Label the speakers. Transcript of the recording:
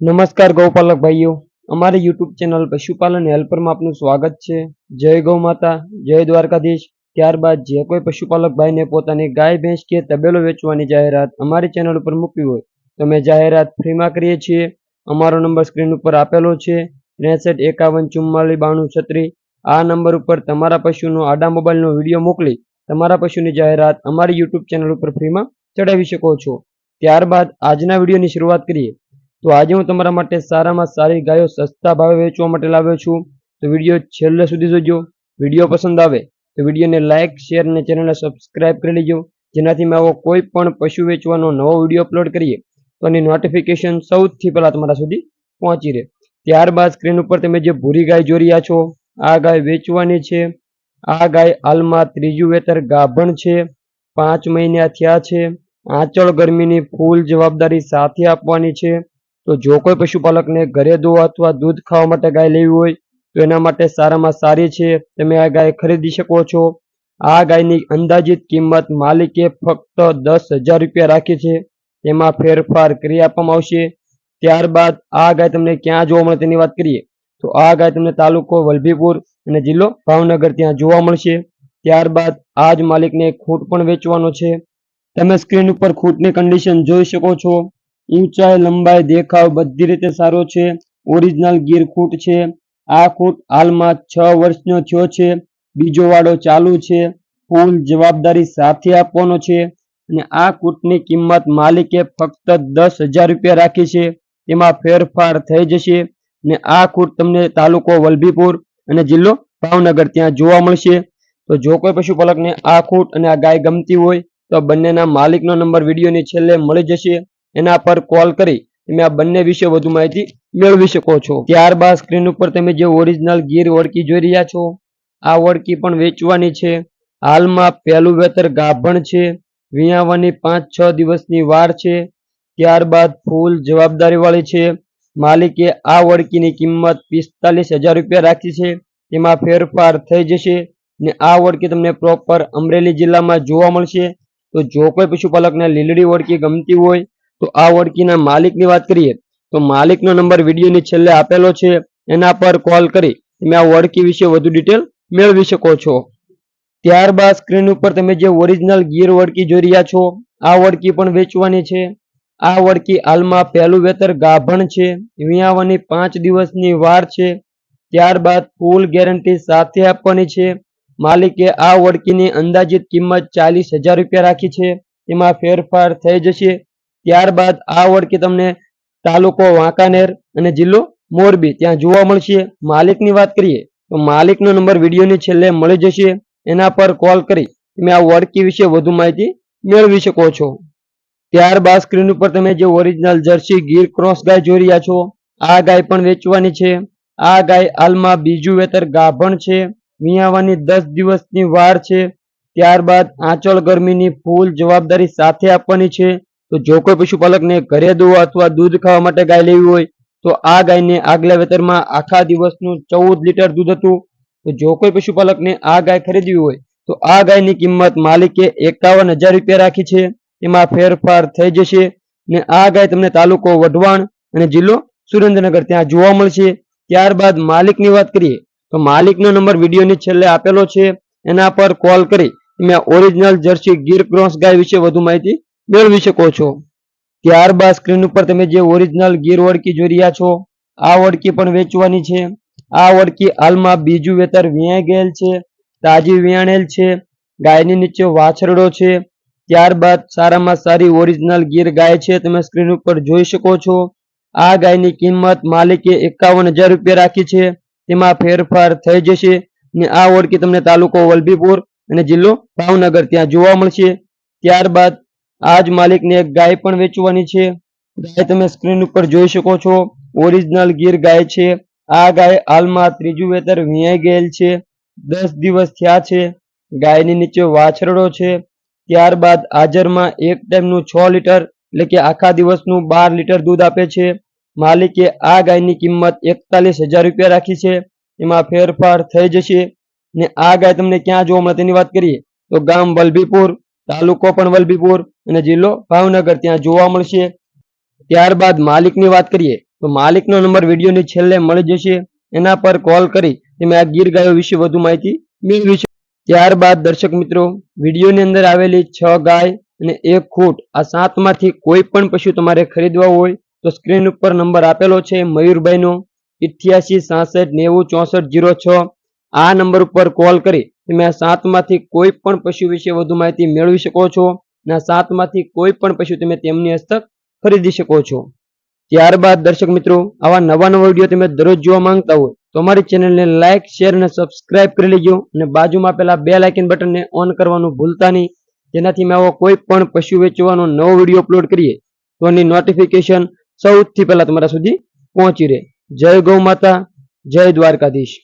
Speaker 1: નમસ્કાર ગૌપાલક ભાઈઓ. અમારી યુટ્યુબ ચેનલ પશુપાલન હેલ્પરમાં આપનું સ્વાગત છે. જય ગૌ માતા, જય દ્વારકાધીશ. ત્યારબાદ જે કોઈ પશુપાલક ભાઈને પોતાની ગાય, ભેંસ કે તબેલો વેચવાની જાહેરાત અમારી ચેનલ ઉપર મૂકવી હોય, તો અમે જાહેરાત ફ્રીમાં કરીએ છીએ. અમારો નંબર સ્ક્રીન ઉપર આપેલો છે. ત્રેસઠ એકાવન ચુમ્માલીસ બાણું છત્રીસ. આ નંબર ઉપર તમારા પશુનો આડા મોબાઈલનો વીડિયો મોકલી તમારા પશુની જાહેરાત અમારી યુટ્યુબ ચેનલ ઉપર ફ્રીમાં ચડાવી શકો છો. ત્યારબાદ આજના વિડીયોની શરૂઆત કરીએ. તો આજે હું તમારા માટે સારામાં સારી ગાયો સસ્તા ભાવે વેચવા માટે લાવ્યો છું. તો વીડિયો છેલ્લે સુધી જોજો. વીડિયો પસંદ આવે તો વિડીયોને લાઇક શેર અને ચેનલને સબસ્ક્રાઇબ કરી લેજો. જેનાથી મેં આવો કોઈ પણ પશુ વેચવાનો નવો વીડિયો અપલોડ કરીએ તો એની નોટિફિકેશન સૌથી પહેલાં તમારા સુધી પહોંચી રહે. ત્યારબાદ સ્ક્રીન ઉપર તમે જે ભૂરી ગાય જોઈ રહ્યા છો, આ ગાય વેચવાની છે. આ ગાય હાલમાં ત્રીજું વેતર ગાભણ છે, પાંચ મહિના થયા છે. આંચળ ગરમીની ફૂલ જવાબદારી સાથે આપવાની છે. તો જો કોઈ પશુપાલકને ઘરે દોવા અથવા દૂધ ખાવા માટે ગાય લેવી હોય, તો એના માટે સારામાં સારી છે. તમે આ ગાય ખરીદી શકો છો. આ ગાયની અંદાજિત કિંમત માલિકે ફક્ત દસ હજાર રૂપિયા રાખી છે. તેમાં ફેરફાર કરી આપવામાં આવશે. ત્યારબાદ આ ગાય તમને ક્યાં જોવા મળે તેની વાત કરીએ. તો આ ગાય તમને તાલુકો વલભીપુર અને જિલ્લો ભાવનગર ત્યાં જોવા મળશે. ત્યારબાદ આ જ માલિકને ખૂટ પણ વેચવાનો છે. તમે સ્ક્રીન ઉપર ખૂટની કન્ડિશન જોઈ શકો છો. ઊંચાઈ, લંબાઈ, દેખાવ બધી રીતે સારો છે. ઓરિજિનલ ગીર ખૂટ છે. આ ખૂટ હાલમાં છ વર્ષનો થયો છે. બીજો વાડો ચાલુ છે. ફૂલ જવાબદારી સાથે આપવાનો છે. અને આ કૂટની કિંમત માલિકે ફક્ત દસ હજાર રૂપિયા રાખી છે. તેમાં ફેરફાર થઈ જશે. ને આ ખૂટ તમને તાલુકો વલભીપુર અને જિલ્લો ભાવનગર ત્યાં જોવા મળશે. તો જો કોઈ પશુપાલકને આ ખૂટ અને આ ગાય ગમતી હોય, તો બંનેના માલિકનો નંબર વિડીયોની છેલ્લે મળી જશે. એના પર કોલ કરી, તમે આ બંને વિશે વધુ માહિતી મેળવી શકો છો. ત્યારબાદ સ્ક્રીન ઉપર તમે જે ઓરિજિનલ ગીર વળકી જોઈ રહ્યા છો, આ વળકી પણ વેચવાની છે. હાલમાં પહેલું વેતર ગાભણ છે, વિયાવાની પાંચ છ દિવસની વાર છે. ત્યારબાદ ફૂલ જવાબદારીવાળી છે. માલિકે આ વળકીની કિંમત પિસ્તાલીસ હજાર રૂપિયા રાખી છે. તેમાં ફેરફાર થઈ જશે ને આ વળકી તમને પ્રોપર અમરેલી જિલ્લામાં જોવા મળશે. તો જો કોઈ પશુપાલકને લીલડી વળકી ગમતી હોય તો આ વળકીના માલિકની વાત કરીએ, તો માલિકનો નંબર વિડીયોની છેલ્લે આપેલો છે, એના પર કોલ કરી તમે આ વળકી વિશે વધુ ડિટેલ મેળવી શકો છો. ત્યારબાદ સ્ક્રીન ઉપર તમે જે ઓરિજિનલ ગીર વળકી જોઈ રહ્યા છો, આ વળકી પણ વેચવાની છે. આ વળકી હાલમાં પહેલું વેતર ગાભણ છે વિયાવાની પાંચ દિવસની વાર છે. ત્યારબાદ ફૂલ ગેરંટી સાથે આપવાની છે. માલિકે આ વડકીની અંદાજિત કિંમત ચાલીસ હજાર રૂપિયા રાખી છે. એમાં ફેરફાર થઈ જશે. ત્યારબાદ આ વળકી તમને તાલુકો વાંકાનેર અને જિલ્લો મોરબી, ત્યાં જોવા મળશે. માલિકની વાત કરીએ, તો માલિકનો નંબર વિડીયોની છેલ્લે મળી જશે. એના પર કોલ કરી તમે આ વળકી વિશે વધુ માહિતી મેળવી શકો છો. ત્યારબાદ સ્ક્રીન ઉપર તમે જે ઓરિજિનલ જર્સી ગીર ક્રોસ ગાય જોઈ રહ્યા છો, આ ગાય પણ વેચવાની છે. આ ગાય હાલમાં બીજું વેતર ગાભણ છે. વિયાવાની દસ દિવસની વાર છે. ત્યારબાદ આંચળ ગરમીની ફૂલ જવાબદારી સાથે આપવાની છે. તો જો કોઈ પશુપાલકને ઘરે દોવા અથવા દૂધ ખાવા માટે ગાય લેવી હોય, તો આ ગાયને આગલા વેતરમાં આખા દિવસનું ચૌદ લીટર દૂધ હતું. તો જો કોઈ પશુપાલકને આ ગાય ખરીદવી હોય, તો આ ગાયની કિંમત માલિકે એકાવન હજાર રૂપિયા રાખી છે. એમાં ફેરફાર થઈ જશે ને આ ગાય તમને તાલુકો વઢવાણ અને જિલ્લો સુરેન્દ્રનગર ત્યાં જોવા મળશે. ત્યારબાદ માલિકની વાત કરીએ, તો માલિકનો નંબર વિડીયોની છેલ્લે આપેલો છે. એના પર કોલ કરી તમે ઓરિજિનલ જર્સી ગીર ક્રોસ ગાય વિશે વધુ માહિતી મેળવી શકો છો. ત્યારબાદ સ્ક્રીન ઉપર તમે જે ઓરિજિનલ ગીર વળકી જોઈ રહ્યા છો, આ વળકી પણ વેચવાની છે. આ વળકી હાલમાં બીજું વેતર વિયાઈ ગયેલ છે, તાજી વિયાણેલ છે, ગાયની નીચે વાછરડો છે. ત્યારબાદ સારામાં સારી ઓરિજિનલ ગીર ગાય છે, તમે સ્ક્રીન ઉપર જોઈ શકો છો. આ ગાયની કિંમત માલિકે એકાવન હજાર રૂપિયા રાખી છે. તેમાં ફેરફાર થઈ જશે ને આ ઓળખી તમને તાલુકો વલભીપુર અને જિલ્લો ભાવનગર ત્યાં જોવા મળશે. ત્યારબાદ આ જ માલિકને એક ગાય પણ વેચવાની છે. ગાય તમે સ્ક્રીન ઉપર જોઈ શકો છો. ઓરિજિનલ ગીર ગાય છે. આ ગાય હાલમાં ત્રીજું વેતર વિયાઈ ગયેલ છે. દસ દિવસ થયા છે. ગાયની નીચે વાછરડો છે. ત્યારબાદ હાજરમાં એક ટાઈમનું છ લીટર એટલે કે આખા દિવસનું બાર લીટર દૂધ આપે છે. માલિકે આ ગાયની કિંમત એકતાલીસ હજાર રૂપિયા રાખી છે. એમાં ફેરફાર થઈ જશે. ને આ ગાય તમને ક્યાં જોવા મળે તેની વાત કરીએ. તો ગામ વલભીપુર. તાલુકો પણ વલભીપુર અને જિલ્લો ભાવનગર ત્યાં જોવા મળશે. ત્યારબાદ માલિકની વાત કરીએ તો માલિકનો નંબર વિડીયોની છેલ્લે મળી જશે. એના પર કોલ કરી તમે આ ગીર ગાયો વિશે વધુ માહિતી મેળવી શકો ત્યારબાદ દર્શક મિત્રો, વિડીયોની અંદર આવેલી છ ગાય અને એક ખૂટ, આ સાતમાંથી કોઈ પણ પશુ તમારે ખરીદવા હોય તો સ્ક્રીન ઉપર નંબર આપેલો છે મયુરભાઈનો. ઇઠ્યાસી, સાસઠ, નેવું, ચોસઠ, જીરો છ. આ નંબર ઉપર કોલ કરી તમે આ સાતમાંથી કોઈ પણ પશુ વિશે વધુ માહિતી મેળવી શકો છો અને આ સાતમાંથી કોઈ પણ પશુ તમે તેમની હસ્તક ખરીદી શકો છો. ત્યારબાદ દર્શક મિત્રો, આવા નવા નવા વીડિયો તમે દરરોજ જોવા માંગતા હોય તો અમારી ચેનલને લાઇક શેર અને સબસ્ક્રાઇબ કરી લેજો અને બાજુમાં પેલા બે લાઇકન બટનને ઓન કરવાનું ભૂલતા નહીં. જેનાથી મેં આવો કોઈ પણ પશુ વેચવાનો નવો વીડિયો અપલોડ કરીએ તો એની નોટિફિકેશન સૌથી પહેલાં તમારા સુધી પહોંચી રહે. જય ગૌ માતા, જય દ્વારકાધીશ.